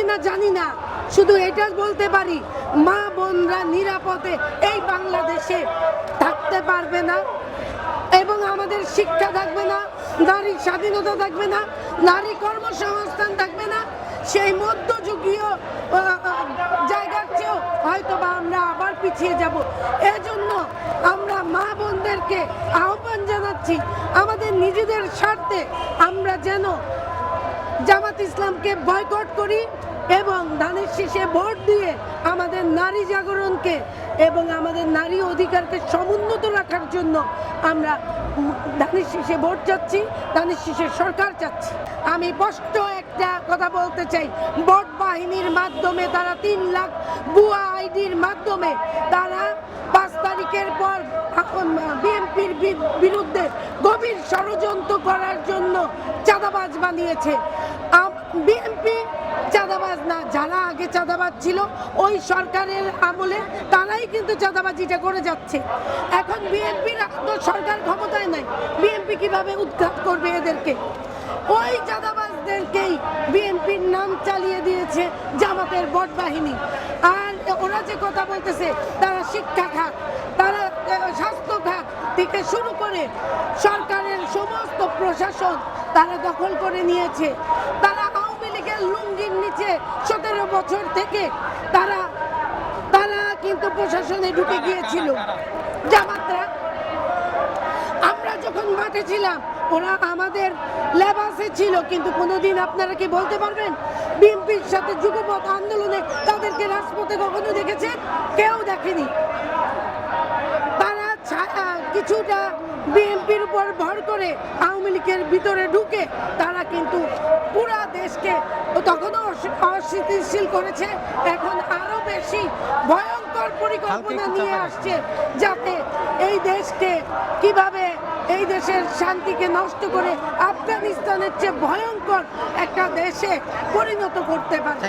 কিনা জানি না। শুধু এটা বলতে পারি, মা বোনরা নিরাপদে এই বাংলাদেশে থাকতে পারবে না এবং আমাদের শিক্ষা থাকবে না, নারী স্বাধীনতা থাকবে না, নারী কর্মসংস্থান থাকবে না। সেই মধ্যযুগীয় জায়গার চেয়েও হয়তো বা আমরা আবার পিছিয়ে যাব। এজন্য আমরা মা বোনদেরকে আহ্বান জানাচ্ছি, আমাদের নিজেদের স্বার্থে আমরা যেন জামাত ইসলামকে বয়কট করি। এবং ধানের শীষে ভোট দিয়ে আমাদের নারী জাগরণকে এবং আমাদের নারী অধিকারকে সমুন্নত রাখার জন্য আমরা ধানের শীষে ভোট চাচ্ছি ধানের শীষে সরকার চাচ্ছি আমি স্পষ্ট একটা কথা বলতে চাই, ভোট বাহিনীর মাধ্যমে তারা তিন লাখ বুয়া আইডির মাধ্যমে তারা পাঁচ তারিখের পর বিএনপির বিরুদ্ধে গভীর ষড়যন্ত্র করার জন্য চাঁদাবাজ বানিয়েছে। বিএনপি যারা আগে চাঁদাবাজ ছিল, ওই সরকারের আমলে তারাই কিন্তু চাঁদাবাজিটা করে যাচ্ছে। এখন বিএনপির সরকার ক্ষমতায় নাই। বিএনপি কীভাবে উৎখাত করবে এদেরকে? ওই চাঁদাবাজদেরকেই বিএনপির নাম চালিয়ে দিয়েছে জামাতের বট বাহিনী। আর ওরা যে কথা বলতেছে, তারা শিক্ষা খাত তারা স্বাস্থ্য খাত থেকে শুরু করে সরকারের সমস্ত প্রশাসন তারা দখল করে নিয়েছে। তারা বছর থেকে তারা তারা কিন্তু প্রশাসনে ঢুকে গিয়েছিল। জামাতরা, আমরা যখন মাঠে ছিলাম, ওরা আমাদের লেবাসে ছিল, কিন্তু কোনোদিন আপনারা কি বলতে পারবেন? বিএনপির সাথে যুগপথ আন্দোলনে তাদেরকে রাজপথে কখনো দেখেছেন? কেউ দেখেনি। কিছুটা বিএনপির উপর ভর করে আওয়ামী লীগের ভিতরে ঢুকে তারা কিন্তু পুরা দেশকে তখনও অস্থিতিশীল করেছে। এখন আরও বেশি ভয়ঙ্কর পরিকল্পনা নিয়ে আসছে যাতে এই দেশকে কীভাবে এই দেশের শান্তিকে নষ্ট করে আফগানিস্তানের চেয়ে ভয়ঙ্কর একটা দেশে পরিণত করতে পারে।